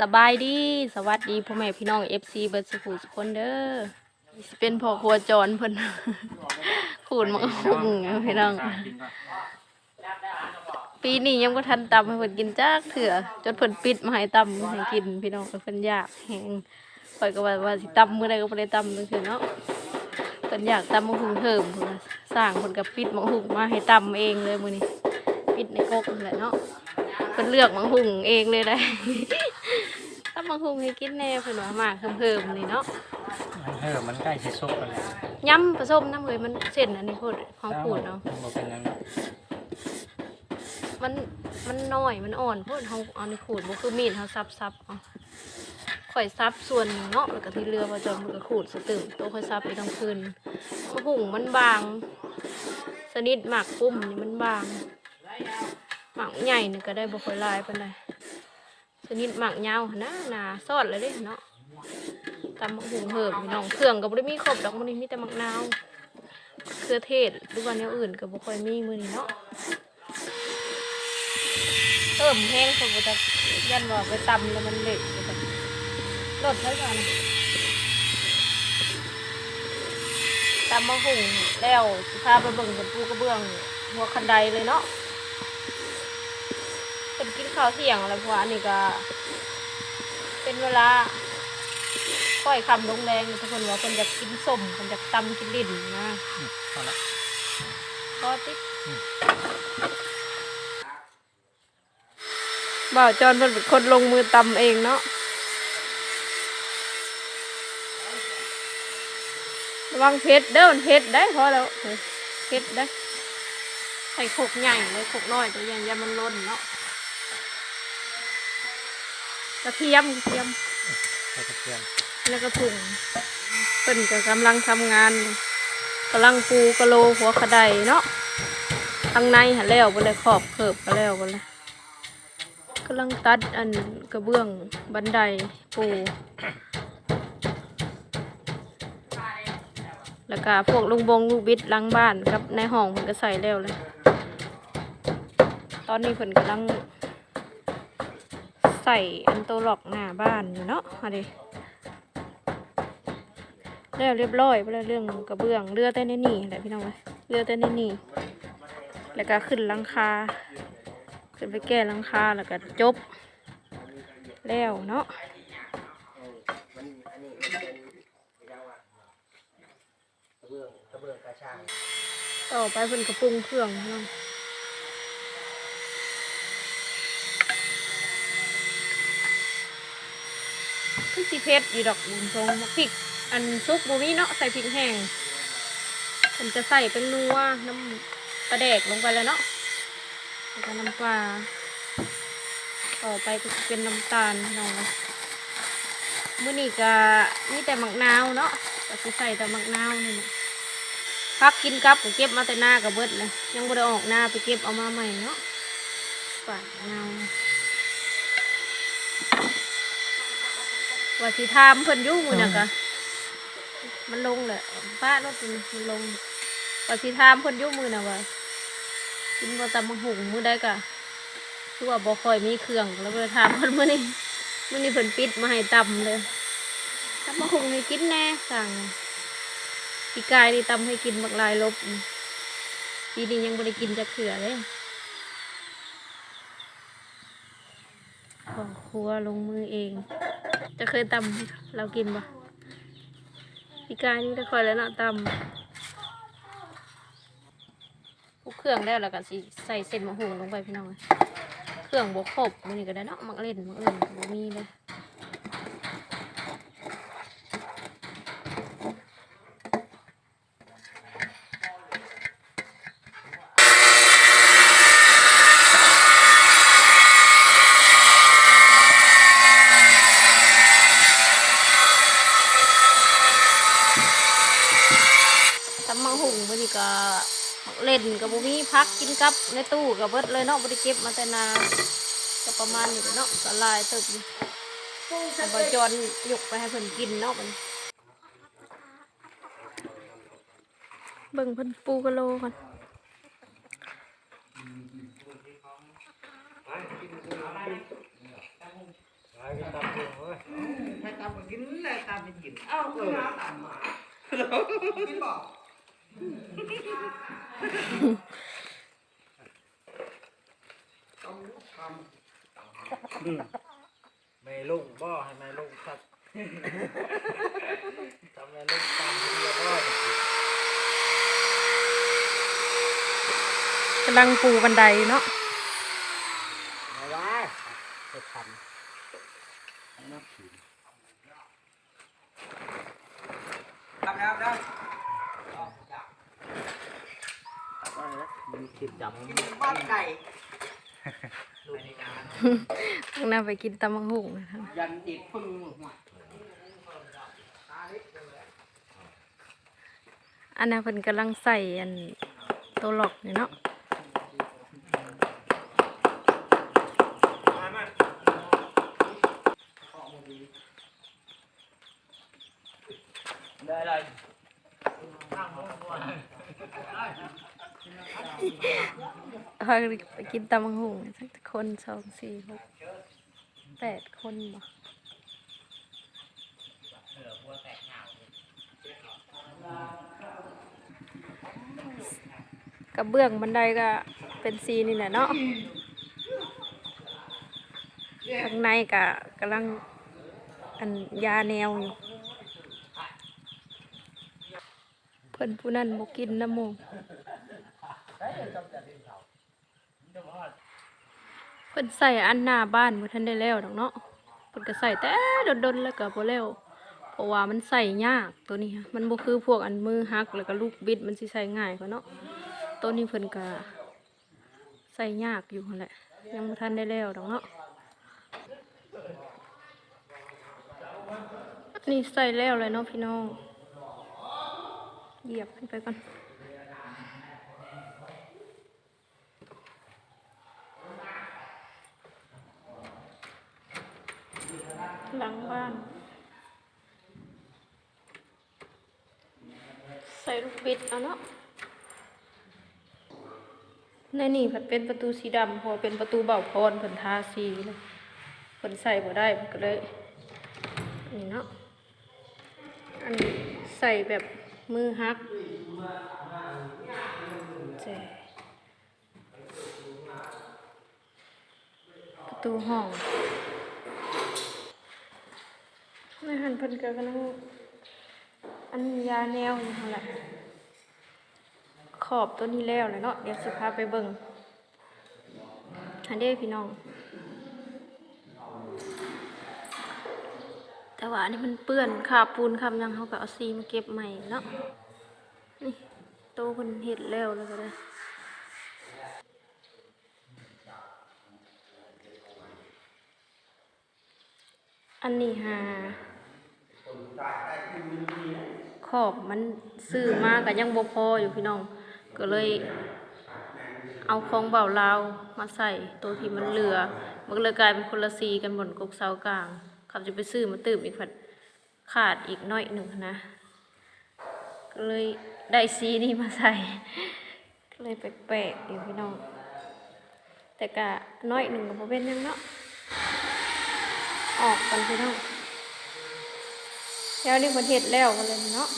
สบายดีสวัสดีพ่อแม่พี่น้องเอฟซีเบิร์ดสุขุสุกคนเด้อสิเป็นพ่อครัวจรเพิ่น ขูดมันก็หุ่งพี่น้อง ปีนี้ยังบ่ทันตำให้เพิ่นกินจักเถื่อจนเพิ่นปิดมาให้ตำให้กินพี่น้องเพิ่นอยากแฮงข่อยก็ว่าว่าสิตำมื้อใดก็บ่ได้ตำจังซี่เนาะเพิ่นอยากตำมะฮุงเพิ่มเพิ่นสร้างเพิ่นก็ปิดมะฮุงมาให้ตำเองเลยมื้อนี้ปิดในกกนั่นแหละเนาะเพิ่นเลือกมะฮุงเองเลยได้ำมะฮุงให้กินแน่เพิ่นว่ามากเพิ่มๆนี่เนาะมันเถอะมันใกล้สิสุกกันแล้วยำผสมน้ำเอ้ยมันเส้นอันนี้พูดของขูดเนาะมันบ่เป็นหยังมันมันน้อยมันอ่อนพูดเขาเอาในขูดบ่คือมีดเขาซับซับเอาข่อยซับส่วนหนึ่งเนาะแล้วก็ที่เรือพอจอมมันก็ขูดสตึมตัวข่อยซับไปทั้งคืนมะหุ่งมันบาง สนิทหมากปุ้มนี่มันบางหมากใหญ่นี่ก็ได้บ่ค่อยลายปานใด สนิทหมากยาวหั่นะนาซอดเลยเด้เนาะตำมะหุ่งเหิมน้องเครื่องก็บ่ได้มีครบดอกมันนี้มีแต่หมักนาวเครือเทศหรือว่าแนวอื่นก็บ่ค่อยมีมือนี้เนาะเติมแห้งผมก็จะยันว่าไปตำแล้วมันเละไปแบบลดไว้ก่อนตำมะหุ่งแล้วสิพาไปเบิ่งบนปูกระเบื้องหัวคันไดเลยเนาะ ข้าวเที่ยงอะไรพวกอันนี้ก็ เป็นเวลาค่อยคำลงแรงทุกคนว่าคนอยากกินส้มคนอยากตำกินลิ้นนะอืมเอละพอติดบ่าวจอนเป็นคนลงมือตำเองเนาะระวังเพชรเด้อมันเพชรได้พอแล้วเพชรได้ใส่ขกใหญ่เลยขกน้อยตัวใหญ่อยามันล้นเนาะ กระเทียมกระเทียมใส่กระเทียม แล้วก็ถุงเพิ่นก็กำลังทำงานกำลังปูกะโลหัวขะไดเนาะข้างในหันแล้วไปเลยขอบเขิบไปแล้วไปเลยกำลังตัดอันกระเบื้องบันไดปู แล้วก็พวกลุงบงลูกบิดหล้างบ้านกับในห้องเพิ่นก็ใส่แล้วเลยตอนนี้เพิ่นกำลัง ใส่อันโตวล็อกหน้าบ้านเนาะเอาดิแล้วเรียบร้อยเรื่องกระเบื้องเรือแต่ในนี่แหละพี่น้องเลยเรือแต่ในนี่แล้วก็ขึ้นลังคาขึ้นไปแก้ลังคาแล้วก็จบ แล้วเนาะต่อไปเพิ่นกระปุงเครื่องพี่น้อง คือสีเพชรอยู่ดอกบุญทรงพริก อันซุกบูมี่เนาะใส่พริกแห้งผมจะใส่เป็นนัวน้ำปลาแดกลงไปแล้วเนาะแล้วก็น้ำปลาต่อไปก็จะเป็นน้ำตาลเนาะมื้อนี้ก็มีแต่หมักนาวเนาะก็สิใส่แต่หมักนาวนี่พักกินกับก็เก็บมาแต่หน้ากับเบิดเลยยังบ่ได้ออกหน้าไปเก็บเอามาใหม่เนาะปาดนาว ว่าสิถามเพิ่นอยู่มื้อน่ะก็มันลงแหละป้ารถมันลงว่าสิถามเพิ่นอยู่มื้อน่ะว่ากินบ่ตำบักหุ่งมื้อใดก็คือว่าบ่ค่อยมีเครื่องแล้วก็ถามเพิ่นมื้อนี้มื้อนี้เพิ่นปิดมาให้ตำเลยตำมาคงให้กินแน่สั่งปีกายนี่ตำให้กินบักหลายลบปีนี้ยังบ่ได้กินจักเถื่อเลย ของครัวลงมือเอง จะเคยตำเรากินบ่ปีกายนี่จะคอยแล้วเนาะตำพวกเครื่องแล้วแล้วก็สิใส่เส้นมะฮุงลงไปพี่น้องเครื่องบกครบมันนี่ก็ได้เนาะมักเล่นมักเล่นบ่มีเลยตำมังหุงมันนี่ก็มัก เล่นกับบ่มีพักกินกับในตู้กับเบิดเลยเนาะบ่ได้เก็บมาแต่นานก็ประมาณนี้แหละเนาะก็หลายตึกอยู่แต่บ่จอนยกไปให้เพิ่นกินเนาะมันเบิ่งเพิ่นปูกะโลก่อนตำใครตามมากินเลยตามไปกินเอ้าเออตามมากินบอก ไม่ลุงบ่ให้ไม่ลุงครับทำไม่ลุงตามเดียวบ่กำลังปูบันไดเนาะ ไม่ว่าจะทำนักขีดทำแล้วได้ มันขีดจับบ้านไก่ข้างหน้าไปกินตำมังหุงนะคะยันติดพึ่งหัวอันนั้นเพิ่นกำลังใส่อันตัวหลอกนี่เนาะได้เลย พากันไปกินตำมังหุงสักคนสองสี่หกแปดคนบ่กระเบื้องบันไดก็เป็นซีนี่แหละเนาะข้างในก็กำลังอันยาแนวอยู่เพิ่อนผู้นั้นบ่กินน้ำหมู เพิ่นใส่อันหน้าบ้านบ่ทันได้แล้วดอกเนาะเพิ่นก็ใส่แต่ดนๆแล้วก็บ่แล้วเพราะว่ามันใส่ยากตัวนี้ฮะมันบ่คือพวกอันมือหักแล้วก็ลูกบิดมันสิใส่ง่ายกว่าเนาะตัวนี้เพิ่นก็ใส่ยากอยู่แหละ ยังบ่ทันได้แล้วดอกเนาะนนี่ใส่แล้วเลยเนาะพี่น้องเหยียบขึ้นไปก่อน หลังบ้าน ใส่ลูกบิด เอาเนาะในนี่ผัดเป็นประตูสีดำพอเป็นประตูเบาพรเพิ่นทาสีเลยเพิ่นใส่บ่ได้ก็เลยนี่เนาะอันนี้ใส่แบบมือฮักแจประตูห้องไม่หันเพิ่นก็กำลังอันยาแนวนี่หั่นแหละ ขอบตัวนี้แล้วเลยเนาะเดี๋ยวสิพาไปเบิ่งอันเด้พี่น้อง แต่ว่าอันนี้มันเปื้อนขาบปูนคำยังเขาก็เอาซีมาเก็บใหม่เนาะนี่โตเพิ่นเฮ็ดแล้วแล้วก็ได้อันนี้หาขอบมันซื้อมาก็ยังบ่พออยู่พี่น้อง ก็เลยเอาของเบาลาวมาใส่ตัวที่มันเหลือ มันก็เลยกลายเป็นคนละสีกันบนกกเสากลางเขาจะไปซื้อมาตื่มอีกผัดขาดอีกน้อยหนึ่งนะ ก็เลยได้สีนี้มาใส่ ก็เลยแปลกๆอยู่พี่น้อง แต่กะน้อยหนึ่งก็บ่เป็นยังเนาะ ออกกันพี่น้องแล้วนี่คนเห็ดแล้วกันเลยเนาะ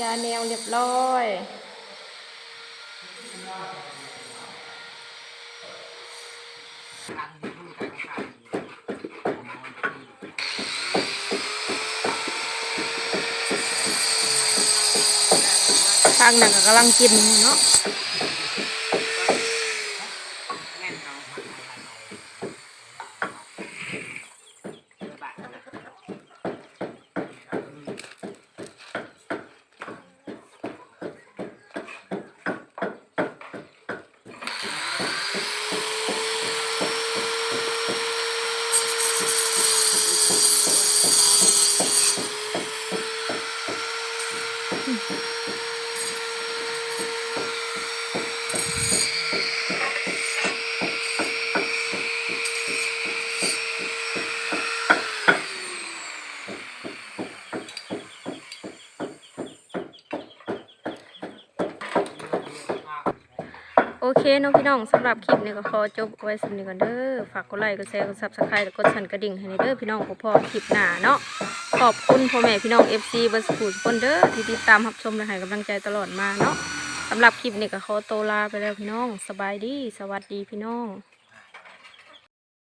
ยาแนวเรียบร้อย ทางนั้นก็กำลังกินเนาะ Mm-hmm. เคเนาะพี่น้องสำหรับคลิปนี้ก็ขอจบไว้สำนี้ก่อนเด้อฝากกดไลค์กดแชร์กดซับสไครต์แล้วกดสั่นกระดิ่งให้ในเด้อพี่น้องพอคลิปหน้าเนาะขอบคุณพ่อแม่พี่น้องเอฟซีบอร์สกูทุกคนเด้อที่ติดตามรับชมและให้กำลังใจตลอดมาเนาะสำหรับคลิปนี้ก็ขอตัวลาไปแล้วพี่น้อง สบายดี สวัสดีพี่น้อง